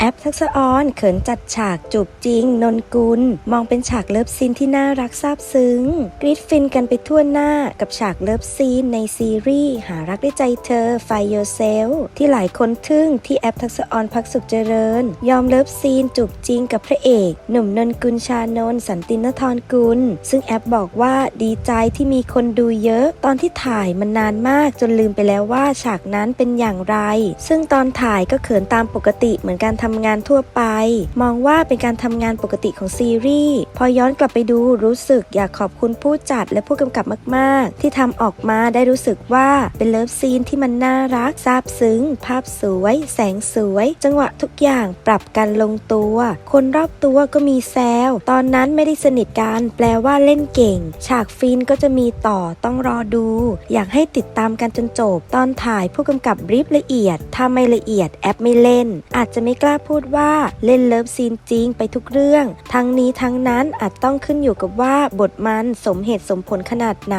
แอปทักษะออนเขินจัดฉากจูบจริง นนกุล มองเป็นฉากเลิฟซีนที่น่ารักซาบซึ้งกรีดฟินกันไปทั่วหน้ากับฉากเลิฟซีนในซีรีส์ หารักด้วยใจเธอ Find Yourself ที่หลายคนทึ่งที่แอปทักษะออนพักสุขเจริญ ยอมเลิฟซีนจูบจริงกับพระเอก หนุ่มนนกุลชานนท์สันตินทรกุล ซึ่งแอปบอกว่าดีใจที่มีคนดูเยอะ ตอนที่ถ่ายมันนานมากจนลืมไปแล้วว่าฉากนั้นเป็นอย่างไร ซึ่งตอนถ่ายก็เขินตามปกติเหมือนการททำงานทั่วไป มองว่าเป็นการทำงานปกติของซีรีส์ พอย้อนกลับไปดูรู้สึกอยากขอบคุณผู้จัดและผู้กำกับมาก ๆ ที่ทำออกมาได้รู้สึกว่าเป็นเลิฟซีนที่มันน่ารักซาบซึ้ง ภาพสวย แสงสวย จังหวะทุกอย่างปรับกันลงตัว คนรอบตัวก็มีแซวตอนนั้นไม่ได้สนิทกันแปลว่าเล่นเก่ง ฉากฟินก็จะมีต่อต้องรอดู อยากให้ติดตามกันจนจบ ตอนถ่ายผู้กำกับบรีฟละเอียด ถ้าไม่ละเอียดแอปไม่เล่น อาจจะไม่กล้าพูดว่าเล่นเลิฟซีนจริงไปทุกเรื่อง ทั้งนี้ทั้งนั้นอาจต้องขึ้นอยู่กับว่าบทมันสมเหตุสมผลขนาดไหน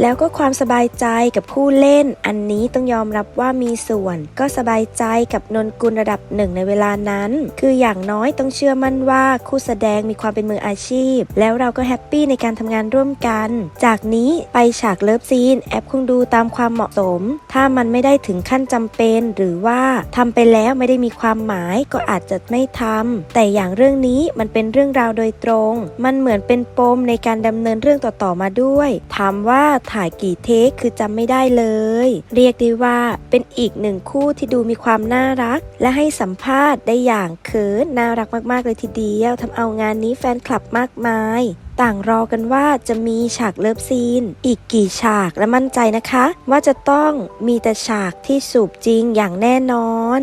แล้วก็ความสบายใจกับผู้เล่น อันนี้ต้องยอมรับว่ามีส่วน ก็สบายใจกับนนกุลระดับหนึ่งในเวลานั้น คืออย่างน้อยต้องเชื่อมั่นว่าคู่แสดงมีความเป็นมืออาชีพ แล้วเราก็แฮปปี้ในการทำงานร่วมกัน จากนี้ไปฉากเลิฟซีนแอปคงดูตามความเหมาะสม ถ้ามันไม่ได้ถึงขั้นจำเป็น หรือว่าทำไปแล้วไม่ได้มีความหมายก็อาจจะไม่ทำแต่อย่างเรื่องนี้มันเป็นเรื่องราวโดยตรง มันเหมือนเป็นปมในการดำเนินเรื่องต่อๆมาด้วย ถามว่าถ่ายกี่เทคคือจำไม่ได้เลย เรียกได้ว่าเป็นอีกหนึ่งคู่ที่ดูมีความน่ารัก และให้สัมภาษณ์ได้อย่างเขินน่ารักมากๆเลยทีเดียวทำเอางานนี้แฟนคลับมากมายต่างรอกันว่าจะมีฉากเลิฟซีน อีกกี่ฉากและมั่นใจนะคะ ว่าจะต้องมีแต่ฉากที่สูบจริงอย่างแน่นอน